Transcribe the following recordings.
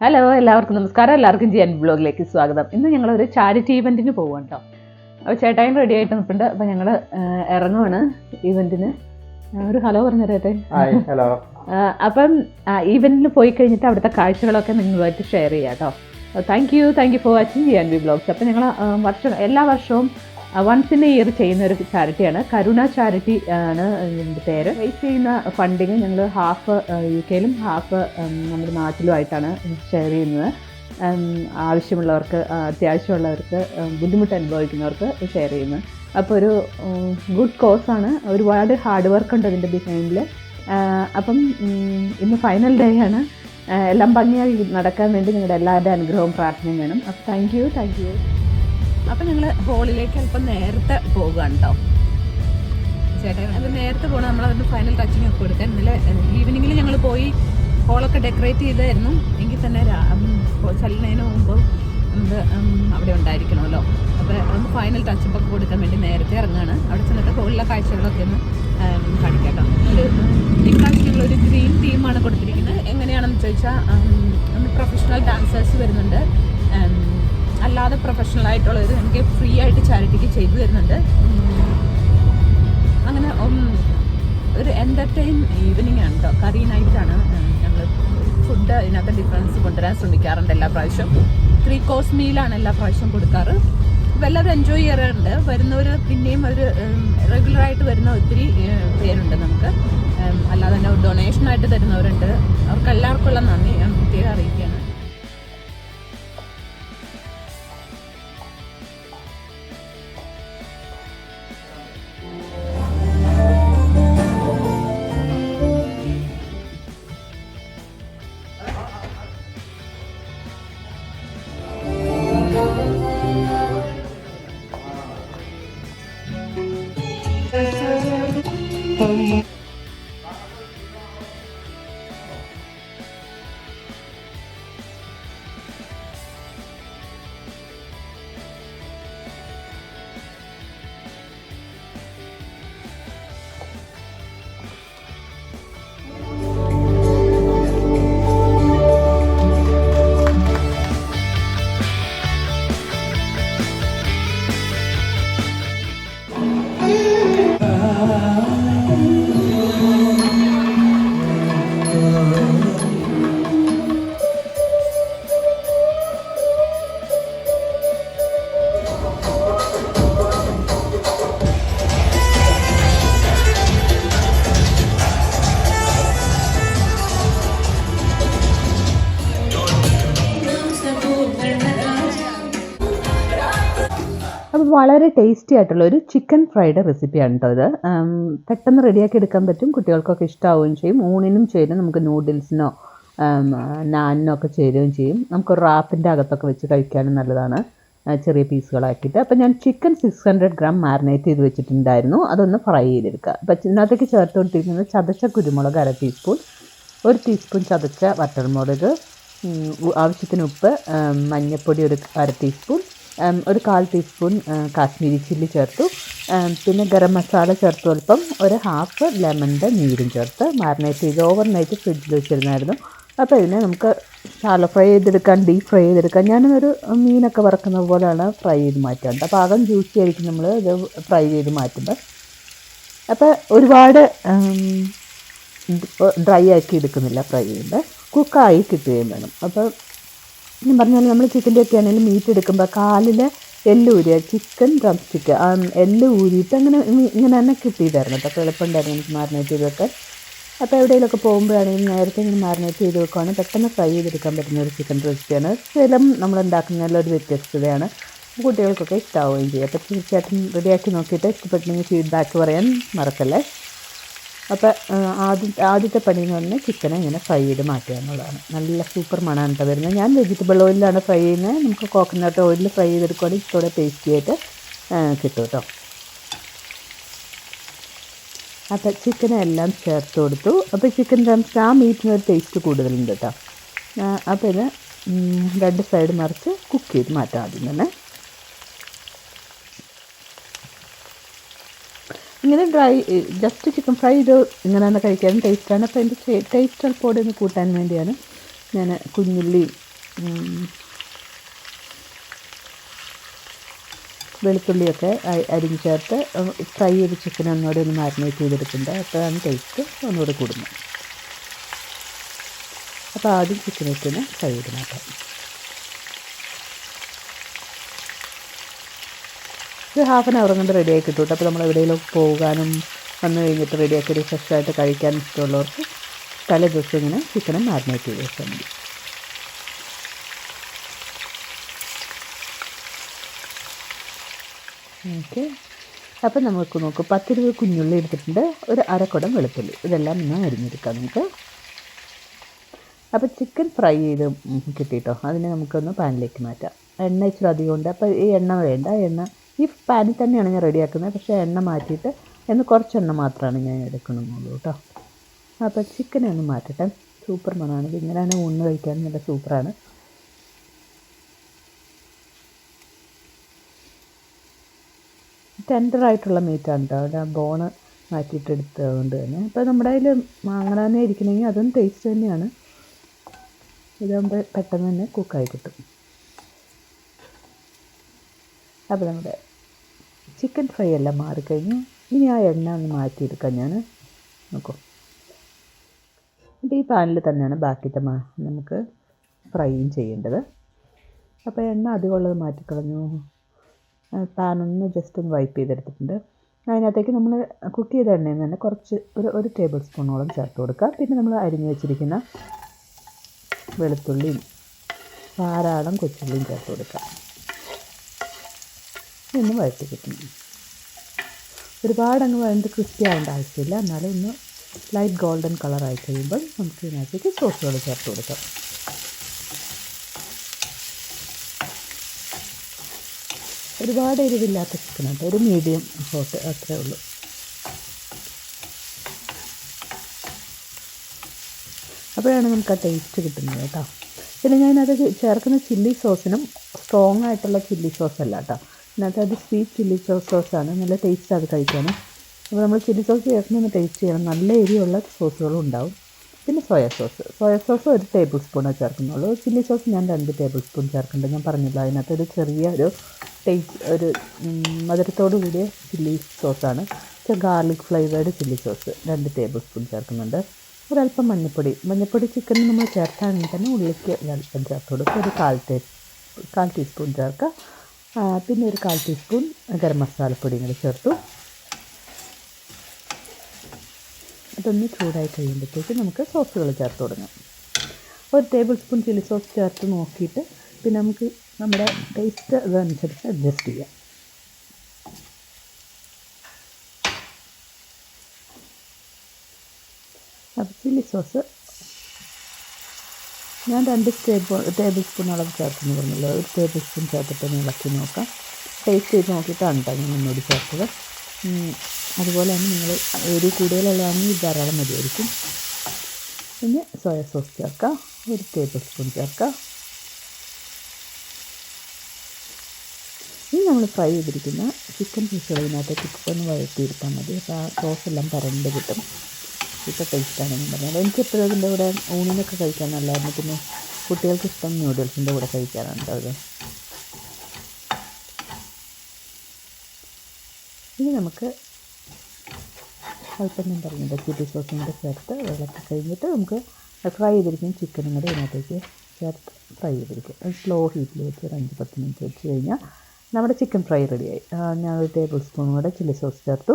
Hello എല്ലാവർക്കും നമസ്കാരം. എല്ലാവർക്കും ജി എൻ ബ്ലോഗിലേക്ക് സ്വാഗതം. ഇന്ന് ഞങ്ങൾ ഒരു ചാരിറ്റി ഇവന്റിന് പോവാണ് കേട്ടോ അപ്പോൾ ചേട്ടായും റെഡി ആയിട്ട് നിൽപ്പുണ്ട് അപ്പോൾ ഞങ്ങൾ ഇറങ്ങുവാണ് ഇവന്റിന് ഒരു ഹലോ പറഞ്ഞു തരട്ടെ ഹലോ അപ്പം ഇവന്റിന് പോയി കഴിഞ്ഞിട്ട് അവിടുത്തെ കാഴ്ചകളൊക്കെ നിങ്ങളുമായിട്ട് ഷെയർ ചെയ്യാം കേട്ടോ thank you thank you for watching G N B blogs അപ്പം ഞങ്ങൾ വർഷം എല്ലാ വർഷവും വൺസ് ഇൻ ഇയർ ചെയ്യുന്ന ഒരു ചാരിറ്റിയാണ്. കരുണ ചാരിറ്റി ആണ് ഇതിന്റെ പേര്. റേസ് ചെയ്യുന്ന ഫണ്ടിങ് ഞങ്ങൾ ഹാഫ് യു കെയിലും ഹാഫ് നമ്മുടെ നാട്ടിലുമായിട്ടാണ് ഷെയർ ചെയ്യുന്നത്. ആവശ്യമുള്ളവർക്ക് അത്യാവശ്യമുള്ളവർക്ക് ബുദ്ധിമുട്ട് അനുഭവിക്കുന്നവർക്ക് ഷെയർ ചെയ്യുന്നത് അപ്പോൾ ഒരു ഗുഡ് കോസാണ് ഒരുപാട് ഹാർഡ് വർക്ക് ഉണ്ട് അതിന്റെ ബിഹൈൻഡിൽ അപ്പം ഇന്ന് ഫൈനൽ ഡേ ആണ്. എല്ലാം ഭംഗിയായി നടക്കാൻ വേണ്ടി നിങ്ങളുടെ എല്ലാവരുടെ അനുഗ്രഹവും പ്രാർത്ഥനയും വേണം. അപ്പം താങ്ക് യു താങ്ക് യു അപ്പം ഞങ്ങൾ ഹോളിലേക്ക് അല്പം നേരത്തെ പോകുകയാണ് കേട്ടോ ചേട്ടൻ അത് നേരത്തെ പോകണം നമ്മൾ അതിന്റെ ഫൈനൽ ടച്ചിങ് ഒക്കെ കൊടുക്കാൻ ഇന്നലെ ഈവനിങ്ങിൽ ഞങ്ങൾ പോയി ഹോളൊക്കെ ഡെക്കറേറ്റ് ചെയ്തായിരുന്നു. എങ്കിൽ തന്നെ ചലനതിന് മുമ്പ് നമുക്ക് അവിടെ ഉണ്ടായിരിക്കണമല്ലോ. അപ്പോൾ ഒന്ന് ഫൈനൽ ടച്ചപ്പ് ഒക്കെ കൊടുക്കാൻ വേണ്ടി നേരത്തെ ഇറങ്ങുകയാണ് അവിടെ ചെന്നിട്ട് ഹോളിലെ കാഴ്ചകളൊക്കെ ഒന്ന് കാണിക്കാം ഒരു ഇപ്രാവശ്യം ഞങ്ങളൊരു ഗ്രീൻ തീമാണ് കൊടുത്തിരിക്കുന്നത്. എങ്ങനെയാണെന്ന് ചോദിച്ചാൽ പ്രൊഫഷണൽ ഡാൻസേഴ്സ് വരുന്നുണ്ട്. അല്ലാതെ പ്രൊഫഷണൽ ആയിട്ടുള്ളത് എനിക്ക് ഫ്രീ ആയിട്ട് ചാരിറ്റിക്ക് ചെയ്തു തരുന്നുണ്ട്. അങ്ങനെ ഒരു എന്റർടൈൻ ഈവനിങ് ആണ് കേട്ടോ കറി നൈറ്റാണ് ഞങ്ങൾ ഫുഡ് ഇതിനകത്ത് ഡിഫറൻസ് കൊണ്ടുവരാൻ ശ്രമിക്കാറുണ്ട് എല്ലാ പ്രാവശ്യവും ത്രീ കോഴ്സ് മീലാണ് എല്ലാ പ്രാവശ്യവും കൊടുക്കാറ്. അപ്പോൾ എല്ലാവരും എൻജോയ് ചെയ്യാറുണ്ട്. വരുന്നവർ പിന്നെയും ഒരു റെഗുലറായിട്ട് വരുന്ന ഒത്തിരി പേരുണ്ട് നമുക്ക്. അല്ലാതെ തന്നെ ഡൊണേഷനായിട്ട് തരുന്നവരുണ്ട്. അവർക്ക് എല്ലാവർക്കുള്ള നന്ദി ഞാൻ പ്രത്യേകം അറിയിക്കുകയാണ്. അപ്പോൾ ടേസ്റ്റി ആയിട്ടുള്ള ഒരു ചിക്കൻ ഫ്രൈഡ് റെസിപ്പിയാണ് കേട്ടോ ഇത്. പെട്ടെന്ന് റെഡിയാക്കി എടുക്കാൻ പറ്റും. കുട്ടികൾക്കൊക്കെ ഇഷ്ടമാവുകയും ചെയ്യും. ഊണിനും ചേരും. നമുക്ക് നൂഡിൽസിനോ നാനിനോ ഒക്കെ ചേരുകയും ചെയ്യും. നമുക്ക് റാപ്പിന്റെ അകത്തൊക്കെ വെച്ച് കഴിക്കാനും നല്ലതാണ്. ചെറിയ പീസുകളാക്കിയിട്ട്. അപ്പോൾ ഞാൻ chicken six hundred gram marinate ചെയ്ത് വെച്ചിട്ടുണ്ടായിരുന്നു. അതൊന്ന് ഫ്രൈ ചെയ്തെടുക്കുക അപ്പോൾ ഇതിനകത്തേക്ക് ചേർത്തുകൊണ്ടിരിക്കുന്നത് ചതച്ച കുരുമുളക് അര ടീസ്പൂൺ ഒരു ടീസ്പൂൺ ചതച്ച വറ്റൽമുളക് ഉം, ആവശ്യത്തിന് ഉപ്പ് മഞ്ഞൾപ്പൊടി ഒരു അര ടീസ്പൂൺ ഒരു കാൽ ടീസ്പൂൺ കാശ്മീരി ചില്ലി ചേർത്തു. പിന്നെ ഗരം മസാല ചേർത്തു അല്പം. ഒരു ഹാഫ് ലെമണിന്റെ നീരും ചേർത്ത് മാരിനേറ്റ് ചെയ്ത് ഓവർ നൈറ്റ് ഫ്രിഡ്ജിൽ വെച്ചിരുന്നായിരുന്നു. അപ്പോൾ ഇതിനെ നമുക്ക് ചാല ഫ്രൈ ചെയ്തെടുക്കാൻ ഡീപ്പ് ഫ്രൈ ചെയ്തെടുക്കാൻ ഞാനൊരു മീനൊക്കെ വറക്കുന്ന പോലെയാണ് ഫ്രൈ ചെയ്ത് മാറ്റേണ്ടത് അപ്പോൾ ആകം ജ്യൂസി ആയിരിക്കും നമ്മൾ ഇത് ഫ്രൈ ചെയ്ത് മാറ്റുമ്പോൾ അപ്പോൾ ഒരുപാട് ഡ്രൈ ആക്കി എടുക്കുന്നില്ല ഫ്രൈ ചെയ്യുമ്പോൾ കുക്കായി കിട്ടുകയും വേണം. അപ്പോൾ ഞാൻ പറഞ്ഞാൽ നമ്മൾ ചിക്കന്റെ ഒക്കെ ആണെങ്കിലും മീറ്റ് എടുക്കുമ്പോൾ കാലിൽ എല്ല് ഊരിയ ചിക്കൻ ഡ്രം സ്റ്റിക്ക് എല്ല് ഊരിയിട്ട് അങ്ങനെ ഇങ്ങനെ തന്നെ കിട്ടിയതായിരുന്നു കേട്ടോ. അപ്പോൾ എളുപ്പമുണ്ടായിരുന്നു എനിക്ക് മാറിനേറ്റ് ചെയ്തൊക്കെ അപ്പോൾ എവിടെയെങ്കിലുമൊക്കെ പോകുമ്പോഴാണെങ്കിലും നേരത്തെ ഇങ്ങനെ മാറിനേറ്റ് ചെയ്ത് വെക്കുവാണെങ്കിൽ പെട്ടെന്ന് ഫ്രൈ ചെയ്തെടുക്കാൻ പറ്റുന്ന ഒരു ചിക്കൻ റെസിപ്പിയാണ് സ്ഥലം നമ്മൾ ഉണ്ടാക്കുന്നതിലൊരു വ്യത്യസ്തതയാണ്. കുട്ടികൾക്കൊക്കെ ഇഷ്ടമാവുകയും ചെയ്യും. അപ്പോൾ തീർച്ചയായിട്ടും റെഡിയാക്കി നോക്കിയിട്ട് ഇഷ്ടപ്പെട്ടെങ്കിൽ ഫീഡ്ബാക്ക് പറയാൻ മറക്കല്ലേ. അപ്പോൾ ആദ്യം ആദ്യത്തെ പണി എന്ന് പറഞ്ഞാൽ ചിക്കനെ ഇങ്ങനെ ഫ്രൈ ചെയ്ത് മാറ്റുക എന്നുള്ളതാണ്. നല്ല സൂപ്പർ മണമാണ് കേട്ടോ വരുന്നത്. ഞാൻ വെജിറ്റബിൾ ഓയിലാണ് ഫ്രൈ ചെയ്യുന്നത്. നമുക്ക് കോക്കനട്ട് ഓയിലിൽ ഫ്രൈ ചെയ്തെടുക്കുകയാണെങ്കിൽ ഇച്ചിരി ടേസ്റ്റി ആയിട്ട് കിട്ടും കേട്ടോ. അപ്പോൾ ചിക്കനെല്ലാം ചേർത്ത് കൊടുത്തു. അപ്പോൾ ചിക്കൻ ഡ്രംസ് ആ മീറ്റിന് ഒരു ടേസ്റ്റ് കൂടുതലുണ്ട് കേട്ടോ. അപ്പോൾ ഇത് രണ്ട് സൈഡ് മറിച്ച് കുക്ക് ചെയ്ത് മാറ്റാം ആദ്യം തന്നെ. ഇങ്ങനെ ഡ്രൈ ജസ്റ്റ് ചിക്കൻ ഫ്രൈ ചെയ്ത് ഇങ്ങനെ തന്നെ കഴിക്കാനും ടേസ്റ്റാണ് അപ്പോൾ എന്റെ ടേസ്റ്റ് അൽപ്പോടെ ഒന്ന് കൂട്ടാൻ വേണ്ടിയാണ് ഞാൻ കുഞ്ഞുള്ളി വെളുത്തുള്ളിയൊക്കെ അരിഞ്ഞ് ചേർത്ത് ഫ്രൈ ചെയ്ത് ചിക്കൻ ഒന്നുകൂടെ ഒന്ന് മാരിനേറ്റ് ചെയ്തെടുക്കുന്നുണ്ട്. അപ്പോഴാണ് ടേസ്റ്റ് ഒന്നുകൂടെ കൂടുന്നത്. അപ്പോൾ ആദ്യം ചിക്കൻ ഫ്രൈ ചെയ്ത് മാറ്റാം ഇത് ഹാഫ് ആൻ അവർ കൊണ്ട് റെഡി ആയി കിട്ടും അപ്പോൾ നമ്മൾ എവിടെയെങ്കിലും പോകാനും വന്നു കഴിഞ്ഞിട്ട് റെഡിയാക്കി ഒരു ഫ്രഷായിട്ട് കഴിക്കാൻ ഇഷ്ടമുള്ളവർക്ക് തലേ ദിവസം ഇങ്ങനെ ചിക്കനും മാരിനേറ്റ് ചെയ്ത് വെച്ചാൽ മതി. ഓക്കെ അപ്പം നമുക്ക് നോക്കും പത്ത് രൂപ കുഞ്ഞുള്ളി എടുത്തിട്ടുണ്ട്. ഒരു അരക്കുടം വെളുത്തുള്ളി. ഇതെല്ലാം ഒന്ന് അരിഞ്ഞെടുക്കാം നമുക്ക്. അപ്പോൾ ചിക്കൻ ഫ്രൈ ചെയ്ത് കിട്ടിയിട്ടോ? അതിനെ നമുക്കൊന്ന് പാനിലേക്ക് മാറ്റാം. എണ്ണ ഇച്ചിരി അധികം ഉണ്ട് അപ്പോൾ ഈ എണ്ണ വേണ്ട. എണ്ണ ഈ പാനിൽ തന്നെയാണ് ഞാൻ റെഡിയാക്കുന്നത്. പക്ഷേ എണ്ണ മാറ്റിയിട്ട് എന്ന് കുറച്ചെണ്ണ മാത്രമാണ് ഞാൻ എടുക്കണമെന്നുള്ളൂ കേട്ടോ. അപ്പോൾ ചിക്കനെ ഒന്ന് മാറ്റട്ടെ. സൂപ്പർ മണമാണ് ഇങ്ങനെയാണ് ഊണ് കഴിക്കാൻ നല്ല സൂപ്പറാണ് ടെൻഡറായിട്ടുള്ള മീറ്റാണ് കേട്ടോ. ബോണ് മാറ്റിയിട്ട് എടുത്തതുകൊണ്ട് തന്നെ. അപ്പോൾ നമ്മുടെ അതിൽ തന്നെ ഇരിക്കണമെങ്കിൽ അതും ടേസ്റ്റ് തന്നെയാണ്. ഇതാകുമ്പോൾ പെട്ടെന്ന് തന്നെ കുക്കായി കിട്ടും. അപ്പോൾ നമ്മുടെ ചിക്കൻ ഫ്രൈ എല്ലാം മാറിക്കഴിഞ്ഞു ഇനി ആ എണ്ണ ഒന്ന് മാറ്റിയെടുക്കാം ഞാൻ. നോക്കൂ. അപ്പോൾ ഈ പാനിൽ തന്നെയാണ് ബാക്കിത്തെ മാ നമുക്ക് ഫ്രൈയും ചെയ്യേണ്ടത്. അപ്പോൾ എണ്ണ അധികമുള്ളത് മാറ്റിക്കളഞ്ഞു പാനൊന്ന് ജസ്റ്റ് ഒന്ന് വൈപ്പ് ചെയ്തെടുത്തിട്ടുണ്ട്. അതിനകത്തേക്ക് നമ്മൾ കുക്ക് ചെയ്ത എണ്ണയിൽ നിന്ന് തന്നെ കുറച്ച് ഒരു ഒരു ടേബിൾ സ്പൂണോളം ചേർത്ത് കൊടുക്കുക പിന്നെ നമ്മൾ അരിഞ്ഞു വെച്ചിരിക്കുന്ന വെളുത്തുള്ളിയും ധാരാളം കൊച്ചുള്ളിയും ചേർത്ത് കൊടുക്കുക ഒന്ന് വഴറ്റി കിട്ടുന്നു ഒരുപാട് അങ്ങ് വഴണ്ട് ക്രിസ്പി ആവേണ്ട ആവശ്യമില്ല. എന്നാലും ഒന്ന് ലൈറ്റ് ഗോൾഡൻ കളറായി കഴിയുമ്പോൾ നമുക്ക് ഇതിനകത്തേക്ക് സോസുകൾ ചേർത്ത് കൊടുക്കാം. ഒരുപാട് എരിവില്ലാത്ത ചിക്കനുണ്ട് ഒരു മീഡിയം ഹോട്ട് അത്രേ ഉള്ളൂ. അപ്പോഴാണ് നമുക്ക് ആ ടേസ്റ്റ് കിട്ടുന്നത് കേട്ടോ. പിന്നെ ഞാനത് ചേർക്കുന്ന ചില്ലി സോസിനും സ്ട്രോങ് ആയിട്ടുള്ള ചില്ലി സോസ് അല്ല കേട്ടോ. ഇതിനകത്ത് അത് സ്വീറ്റ് ചില്ലി സോസ് സോസാണ് നല്ല ടേസ്റ്റ് അത് കഴിക്കാൻ അപ്പോൾ നമ്മൾ ചില്ലി സോസ് ചേർക്കുന്ന ടേസ്റ്റ് ചെയ്യണം. നല്ല എരിയുള്ള സോസുകളും ഉണ്ടാവും. പിന്നെ സോയ സോസ് സോയ സോസ് ഒരു ടേബിൾ സ്പൂണേ ചേർക്കുന്നുള്ളൂ. ചില്ലി സോസ് ഞാൻ രണ്ട് ടേബിൾ സ്പൂൺ ചേർക്കുന്നുണ്ട്. ഞാൻ പറഞ്ഞില്ല അതിനകത്ത് ഒരു ചെറിയ ഒരു ടേസ്റ്റ് ഒരു മധുരത്തോടു കൂടിയ ചില്ലി സോസാണ് ഗാർലിക് ഫ്ലേവേർഡ് ചില്ലി സോസ് രണ്ട് ടേബിൾ സ്പൂൺ ചേർക്കുന്നുണ്ട്. ഒരല്പം മഞ്ഞൾപ്പൊടി മഞ്ഞൾപ്പൊടി ചിക്കൻ നമ്മൾ ചേർത്താണെങ്കിൽ തന്നെ ഉള്ളിലേക്ക് ഒരല്പം ചേർത്ത് കൊടുക്കുക. ഒരു കാൽ ടേ കാൽ ടീസ്പൂൺ ചേർക്കുക. പിന്നെ ഒരു കാൽ ടീസ്പൂൺ ഗരം മസാലപ്പൊടിയും കൂടി ചേർത്തു. അതൊന്ന് ചൂടായി കഴിയുമ്പോഴത്തേക്ക് നമുക്ക് സോസുകൾ ചേർത്ത് തുടങ്ങാം. ഒരു ടേബിൾ സ്പൂൺ ചില്ലി സോസ് ചേർത്ത് നോക്കിയിട്ട് പിന്നെ നമുക്ക് നമ്മുടെ ടേസ്റ്റ് അതനുസരിച്ച് അഡ്ജസ്റ്റ് ചെയ്യാം. അപ്പോൾ ചില്ലി സോസ് ഞാൻ രണ്ട് ടേബിൾ ടേബിൾ അളവ് ചേർത്തെന്ന് പറഞ്ഞല്ലോ. ഒരു ടേബിൾ സ്പൂൺ ചേർത്തിട്ട് ഒന്ന് ഇളക്കി നോക്കാം. ടേസ്റ്റ് ചെയ്ത് നോക്കിയിട്ടാണ് കേട്ടോ ഞാൻ ഒന്നുകൂടി ചേർത്തത്. അതുപോലെ തന്നെ നിങ്ങൾ ഒരു കൂടുതലുള്ളതാണെങ്കിൽ ധാരാളം മതിയായിരിക്കും. പിന്നെ സോയ സോസ് ചേർക്കാം ഒരു ടേബിൾ സ്പൂൺ ചേർക്കാം ഇനി നമ്മൾ ഫ്രൈ ചെയ്തിരിക്കുന്ന ചിക്കൻ പീസുകൾ ഇതിനകത്തേക്ക് ഒന്ന് വഴറ്റിയെടുത്താൽ മതി. അപ്പോൾ ആ സോസ് എല്ലാം പരണ്ട് കിട്ടും. സൂപ്പർ ഞാൻ പറഞ്ഞത്. എനിക്ക് എപ്പോഴും അതിന്റെ കൂടെ ഊണിനൊക്കെ കഴിക്കാൻ നല്ലതായിരുന്നു പിന്നെ കുട്ടികൾക്ക് ഇഷ്ടം നൂഡിൽസിന്റെ കൂടെ കഴിക്കാനാണ് കേട്ടോ അത്. ഇനി നമുക്ക് അല്പം ഞാൻ പറയുന്നത് ചില്ലി സോസും കൂടെ ചേർത്ത് വെള്ളത്തിൽ കഴിഞ്ഞിട്ട് നമുക്ക് ഫ്രൈ ചെയ്തിരിക്കുന്ന ചിക്കനും കൂടെ ഇതിനകത്തേക്ക് ചേർത്ത് ഫ്രൈ ചെയ്തിരിക്കും. അത് സ്ലോ ഹീറ്റിൽ വെച്ച് ഒരു അഞ്ച് പത്ത് മിനിറ്റ് വെച്ച് കഴിഞ്ഞാൽ നമ്മുടെ ചിക്കൻ ഫ്രൈ റെഡിയായി ഞാൻ ഒരു ടേബിൾ സ്പൂൺ കൂടെ ചില്ലി സോസ് ചേർത്തു.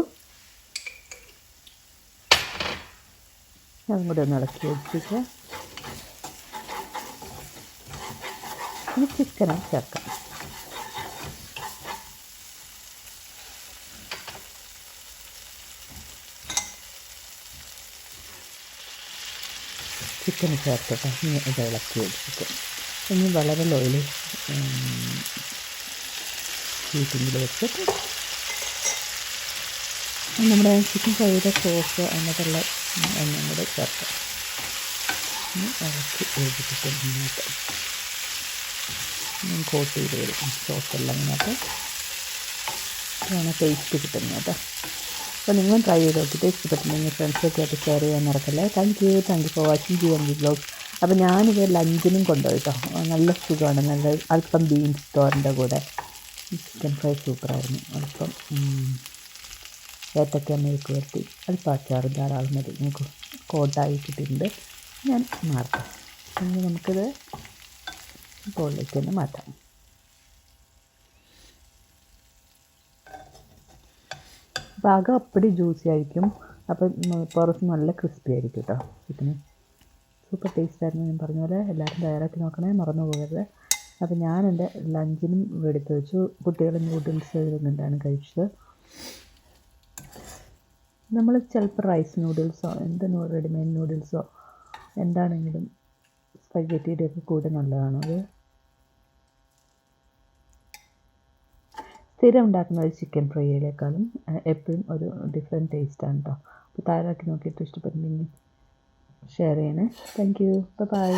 അതും കൂടെ ഒന്ന് ഇളക്കി വെച്ചിട്ട് ഇനി ചിക്കനും ചേർക്കാം. ചിക്കൻ ചേർത്തിട്ട് ഇനി ഇത് ഇളക്കി വെച്ചിട്ട്. ഇനി വളരെ ലോയിൽ ഹീറ്റിങ്ങിൽ വെച്ചിട്ട്. നമ്മുടെ ചിക്കൻ ഫ്രൈയുടെ സോസ് അതിനകത്തുള്ള എണ്ണയും കൂടെ ചേർക്കാം. ഇളക്കി യോജിപ്പിച്ച് നന്നായിട്ട് കോട്ട് ചെയ്ത് വരും സോസെല്ലാം ഇതിനകത്ത്. അതാണ് ടേസ്റ്റ് കിട്ടുന്നത് കേട്ടോ. അപ്പോൾ നിങ്ങളും ട്രൈ ചെയ്ത് നോക്കിയിട്ട് ഇഷ്ടപ്പെട്ടിട്ടുണ്ടെങ്കിൽ ഫ്രണ്ട്സൊക്കെ ആയിട്ട് ഷെയർ ചെയ്യാൻ മറക്കല്ലേ. Thank you thank you for watching G G blog അപ്പോൾ ഞാനിത് ലഞ്ചിനും കൊണ്ടുപോയി കേട്ടോ. നല്ല സുഖമാണ്. നല്ല അല്പം ബീൻസ് തോറിന്റെ കൂടെ. ചിക്കൻ ഫ്രൈ സൂപ്പറായിരുന്നു അല്പം ഏത്തക്ക മെഴുക്ക് വരട്ടി. അല്പം പച്ചാർ ധാരാളം മതി. നമുക്ക് കോട്ടായിട്ടിട്ടുണ്ട്. ഞാൻ മാറ്റാം. ഇനി നമുക്കിത് ബോളിലേക്ക് മാറ്റാം. പാകം അപ്പടി ജ്യൂസി ആയിരിക്കും. അപ്പം പുറത്ത് നല്ല ക്രിസ്പി ആയിരിക്കും കേട്ടോ ചിക്കന്. സൂപ്പർ ടേസ്റ്റ് ആയിരുന്നു ഞാൻ പറഞ്ഞ പോലെ. എല്ലാവരും തയ്യാറാക്കി നോക്കണേ മറന്നു പോകരുത്. അപ്പം ഞാൻ എന്റെ ലഞ്ചിനും എടുത്ത് വെച്ചു. കുട്ടികൾ നൂഡിൽസ് ഇരുന്നിട്ടാണ് കഴിച്ചത്. നമ്മൾ ചിലപ്പോൾ റൈസ് നൂഡിൽസോ എന്ത് റെഡിമെയ്ഡ് നൂഡിൽസോ എന്താണെങ്കിലും സ്പഗറ്റിയുടെ ഒക്കെ കൂടെ നല്ലതാണ്. അത് സ്ഥിരം ഉണ്ടാക്കുന്ന ഒരു ചിക്കൻ ഫ്രൈയിലേക്കാളും എപ്പോഴും ഒരു ഡിഫറെന്റ് ടേസ്റ്റാണ് കേട്ടോ അപ്പോൾ തയ്യാറാക്കി നോക്കിയിട്ട് ഇഷ്ടപ്പെട്ടിട്ടുണ്ടെങ്കിൽ ഷെയർ ചെയ്യണേ. Thank you by